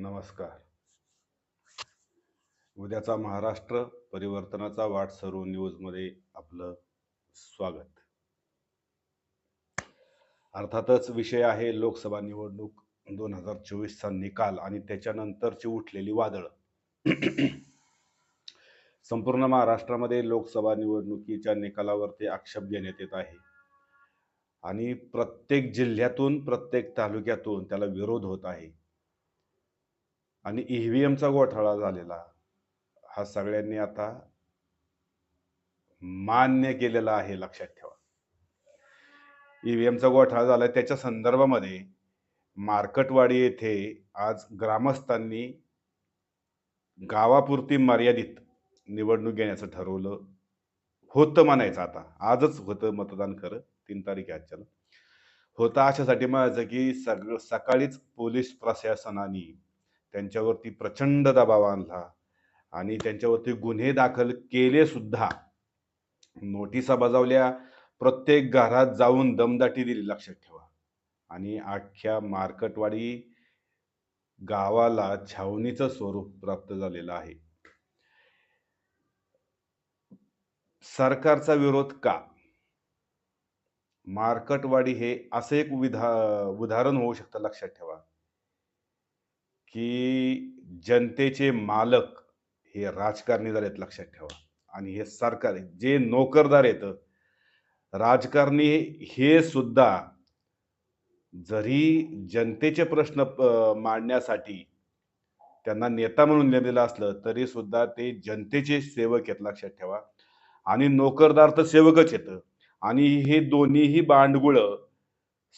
नमस्कार. उद्याचा महाराष्ट्र परिवर्तनाचा वाट सरू न्यूजमध्ये आपलं स्वागत. अर्थातच विषय आहे लोकसभा निवडणूक दोन हजार चोवीसचा निकाल आणि त्याच्यानंतरची उठलेली वादळ. संपूर्ण महाराष्ट्रामध्ये लोकसभा निवडणुकीच्या निकालावरती आक्षेप घेण्यात येत आहे. आणि प्रत्येक जिल्ह्यातून प्रत्येक तालुक्यातून त्याला विरोध होत आहे. आणि ईव्हीएमचा घोटाळा झालेला हा सगळ्यांनी आता मान्य केलेला आहे लक्षात ठेवा. ईव्हीएमचा घोटाळा झाला त्याच्या संदर्भामध्ये मार्कटवाडी येथे आज ग्रामस्थांनी गावापुरती मर्यादित निवडणूक घेण्याचं ठरवलं होतं म्हणायचं आता. आजच होतं मतदान खरं तीन तारीख आहे आजच्याला. होतं अशासाठी म्हणायचं की सग सकाळीच पोलीस प्रशासनाने त्यांच्यावरती प्रचंड दबाव आणला आणि त्यांच्यावरती गुन्हे दाखल केले सुद्धा. नोटिसा बजावल्या प्रत्येक घरात जाऊन दमदाटी दिली लक्षात ठेवा. आणि अख्ख्या मार्कटवाडी गावाला छावणीचं स्वरूप प्राप्त झालेलं आहे. सरकारचा विरोध का? मार्कटवाडी हे असं एक विधा उदाहरण होऊ शकतं लक्षात ठेवा. की जनतेचे मालक हे राजकारणी झालेत लक्षात ठेवा. आणि हे सरकार आहे. जे नोकरदार आहेत राजकारणी हे सुद्धा जरी जनतेचे प्रश्न मांडण्यासाठी त्यांना नेता म्हणून नेमलेलं असलं तरी सुद्धा ते जनतेचे सेवक आहेत लक्षात ठेवा. आणि नोकरदार तर सेवकच येतं आणि हे दोन्हीही बांडगुळ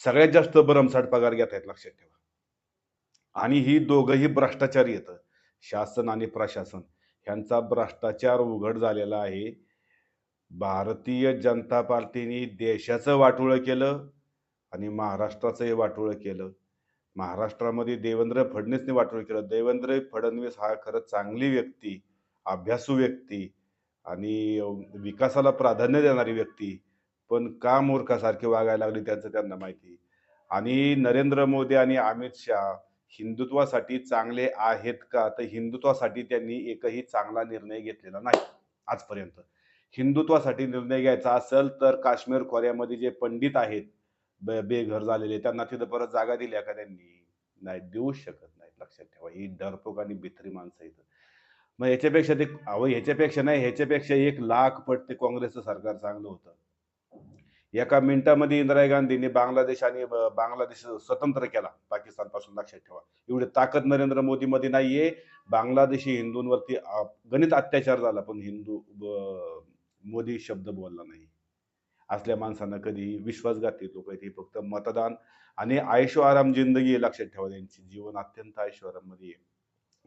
सगळ्यात जास्त भरमसाठ पगार घेत आहेत लक्षात ठेवा. आणि ही दोघंही भ्रष्टाचार येतं. शासन आणि प्रशासन ह्यांचा भ्रष्टाचार उघड झालेला आहे. भारतीय जनता पार्टीने देशाचं वाटोळं केलं आणि महाराष्ट्राचंही वाटोळं केलं. महाराष्ट्रामध्ये देवेंद्र फडणवीसने वाटोळं केलं. देवेंद्र फडणवीस हा खरं चांगली व्यक्ती अभ्यासू व्यक्ती आणि विकासाला प्राधान्य देणारी व्यक्ती. पण का मूर्खासारखे वागायला लागली त्यांचं त्यांना माहिती. आणि नरेंद्र मोदी आणि अमित शहा हिंदुत्वासाठी चांगले आहेत का? तर हिंदुत्वासाठी त्यांनी एकही चांगला निर्णय घेतलेला नाही आजपर्यंत. हिंदुत्वासाठी निर्णय घ्यायचा असेल तर काश्मीर खोऱ्यामध्ये जे पंडित आहेत बे- बेघर झालेले त्यांना तिथं परत जागा दिल्या का त्यांनी? नाही देऊ शकत नाही. लक्षात ठेवा ही डरपोक आणि भित्री माणसं इथं मग ह्याच्यापेक्षा ते अहो ह्याच्यापेक्षा नाही ह्याच्यापेक्षा एक लाख पट ते काँग्रेसचं सरकार चांगलं होतं. एका मिनिटामध्ये इंदिरा गांधींनी बांगलादेश आणि ब- बांगलादेश स्वतंत्र केला. पाकिस्तानपासून लक्षात ठेवा. एवढी ताकद नरेंद्र मोदीमध्ये नाहीये. बांगलादेशी हिंदूंवरती गणित अत्याचार झाला पण हिंदू ब- मोदी शब्द बोलला नाही. असल्या माणसांना कधी विश्वासघाती लोक आहेत हे फक्त मतदान आणि आयुष्य आराम जिंदगी आहे लक्षात ठेवा. त्यांची जीवन अत्यंत आयुष्य आराममध्ये आहे.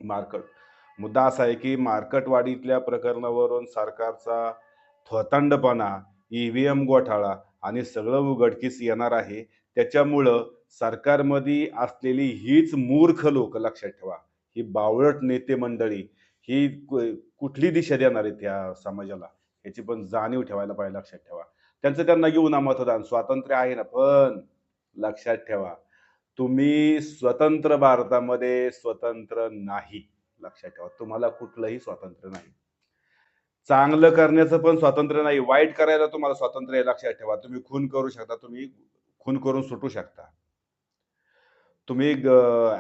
मार्कट. मुद्दा असा आहे की मार्कटवाडीतल्या प्रकरणावरून सरकारचा थोतांडपणा ईव्हीएम घोटाळा आणि सगळं उघडकीस येणार आहे. त्याच्यामुळं सरकारमध्ये असलेली हीच मूर्ख लोक लक्षात ठेवा. ही बावळट नेते मंडळी ही कु- कुठली दिशा देणार आहे त्या समाजाला? याची पण जाणीव ठेवायला पाहिजे लक्षात ठेवा. त्यांचं त्यांना घेऊन ना मतदान स्वातंत्र्य आहे ना पण लक्षात ठेवा. तुम्ही स्वतंत्र भारतामध्ये स्वतंत्र नाही लक्षात ठेवा. तुम्हाला कुठलंही स्वातंत्र्य नाही. चांगलं करण्याचं पण स्वातंत्र्य नाही वाईट करायला तुम्हाला स्वातंत्र्य आहे लक्षात ठेवा. तुम्ही खून करू शकता तुम्ही खून करून सुटू शकता. तुम्ही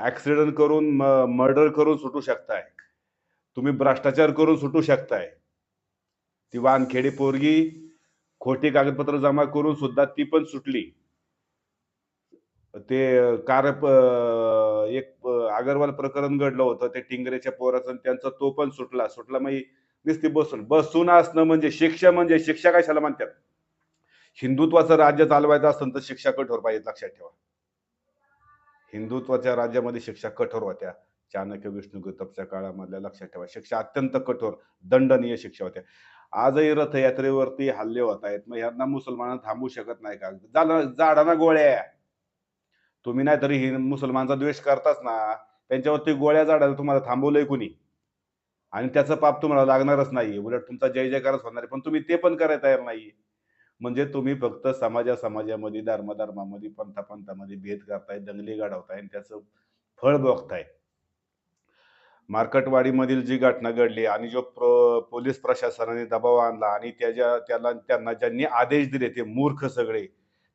ऍक्सिडेंट करून मर्डर करून सुटू शकताय. तुम्ही भ्रष्टाचार करून सुटू शकताय. ती वानखेडी पोरगी खोटी कागदपत्र जमा करून सुद्धा ती पण सुटली. ते कार एक अगरवाल प्रकरण घडलं होतं ते टिंगरेच्या पोराचं आणि त्यांचा तो पण सुटला. सुटला मग नुसती बसून. बसून असणं म्हणजे शिक्षा म्हणजे शिक्षा कशाला म्हणतात? हिंदुत्वाचं राज्य चालवायचं असेल तर शिक्षा कठोर पाहिजे लक्षात ठेवा. हिंदुत्वाच्या राज्यामध्ये शिक्षा कठोर होत्या. चाणक्य विष्णुगुप्तच्या काळामधल्या लक्षात ठेवा. शिक्षा अत्यंत कठोर दंडनीय शिक्षा होत्या. आजही रथयात्रेवरती हल्ले होत आहेत. मग यांना मुसलमान थांबू शकत नाही का? झालं झाडाना गोळ्या. तुम्ही नाही तरी हि- मुसलमानचा द्वेष करताच ना. त्यांच्यावरती गोळ्या झाडाला तुम्हाला थांबवलंय कुणी? आणि त्याचं पाप तुम्हाला लागणारच नाही उलट तुमचा जय जयकारच होणार आहे. पण तुम्ही ते पण करायला तयार नाही म्हणजे तुम्ही फक्त समाजा समाजामध्ये धर्मधर्मामध्ये पंथा पंथामध्ये भेद करताय दंगली घडवताय आणि त्याचं फळ बघताय. मार्कटवाडीमधील जी घटना घडली आणि जो प्र पोलीस प्रशासनाने दबाव आणला आणि त्याच्या त्याला त्यांना ज्यांनी आदेश दिले ते मूर्ख सगळे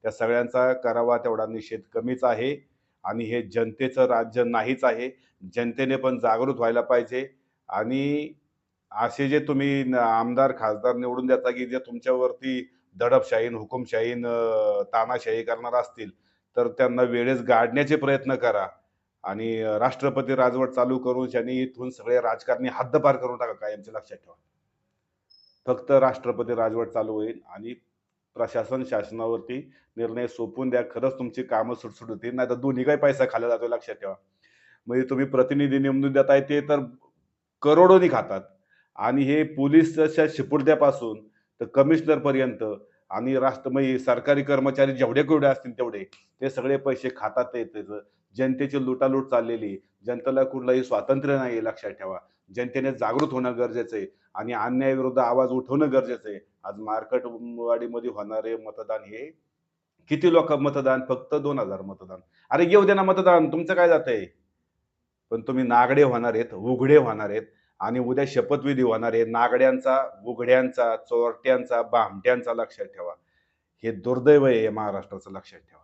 त्या सगळ्यांचा करावा तेवढा निषेध कमीच आहे. आणि हे जनतेचं राज्य नाहीच आहे. जनतेने पण जागृत व्हायला पाहिजे. आणि असे जे तुम्ही आमदार खासदार निवडून देता की जे तुमच्यावरती दडपशाहीन हुकुमशाहीन तानाशाही करणार असतील तर त्यांना वेळेस गाडण्याचे प्रयत्न करा. आणि राष्ट्रपती राजवट चालू करून त्यांनी इथून सगळे राजकारणी हद्दपार करून टाका काय कायमचे लक्षात ठेवा. फक्त राष्ट्रपती राजवट चालू होईल आणि प्रशासन शासनावरती निर्णय सोपून द्या खरंच तुमची कामं सुटसुट होतील नाही तर दोन्ही काही पैसा खाल्ला जातो लक्षात ठेवा. म्हणजे तुम्ही प्रतिनिधी नेमून देताय ते तर करोडोनी खातात. आणि हे पोलीसच्या शिपुर्द्यापासून तर कमिशनर पर्यंत आणि राष्ट्रमयी म्हणजे सरकारी कर्मचारी जेवढे केवढे असतील तेवढे ते सगळे पैसे खातात ते त्याचं. जनतेची लुटालूट चाललेली. जनतेला कुठलंही स्वातंत्र्य नाही लक्षात ठेवा. जनतेने जागृत होणं गरजेचं आहे आणि अन्यायाविरुद्ध आवाज उठवणं गरजेचं आहे. आज मार्केटवाडीमध्ये होणारे मतदान हे किती लोक मतदान? फक्त दोन हजार मतदान. अरे येऊ दे ना मतदान. तुमचं काय जातंय? पण तुम्ही नागडे होणार आहेत उघडे होणार आहेत आणि उद्या शपथविधी होणार आहे. नागड्यांचा उघड्यांचा चोरट्यांचा बामट्यांचा लक्षात ठेवा. हे दुर्दैव आहे महाराष्ट्राचं लक्षात ठेवा.